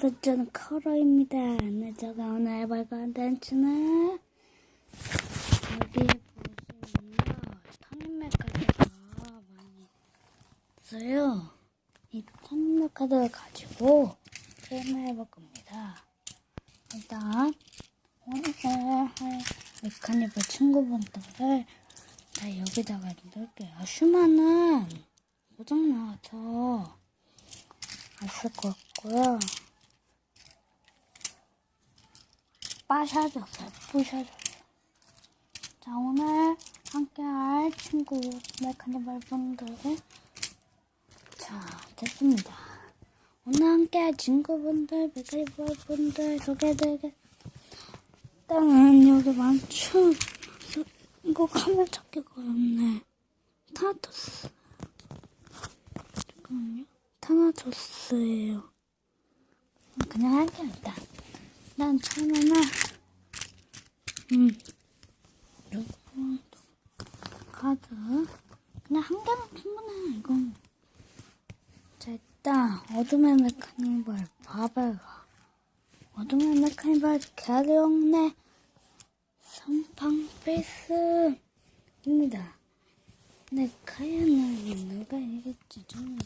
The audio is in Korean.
안녕하세요. 저는 커러입니다. 네, 제가 오늘 해볼 컨텐츠는 여기에 보시면요. 터닝맥 카드가 많이 있어요. 이 터닝맥 카드를 가지고 게임을 해볼 겁니다. 일단 오늘 할 메카니벌 친구분들을 다 여기다가 넣을게요. 슈마는 고장 나와서 안 쓸 것 같고요. 빠샤졌어요. 부셔졌어요. 자, 오늘 함께할 친구 메카니벌 분들. 자, 됐습니다. 오늘 함께할 친구분들, 메카니벌 분들 소개해드리겠습니다. 일단은 여기 많죠? 이거 카메라 찾기가 어렵네. 타투스. 잠깐만요. 타나토스예요. 그냥 할게요 일단. 난 처음에는 음 요거 카드 그냥 한 개만 충분해 이건. 자 일단 어둠의 메카니벌 바벨가 어둠의 메카니벌 캐리온의 선팡 페이스입니다. 근데 카야는 누가 이겼지 좀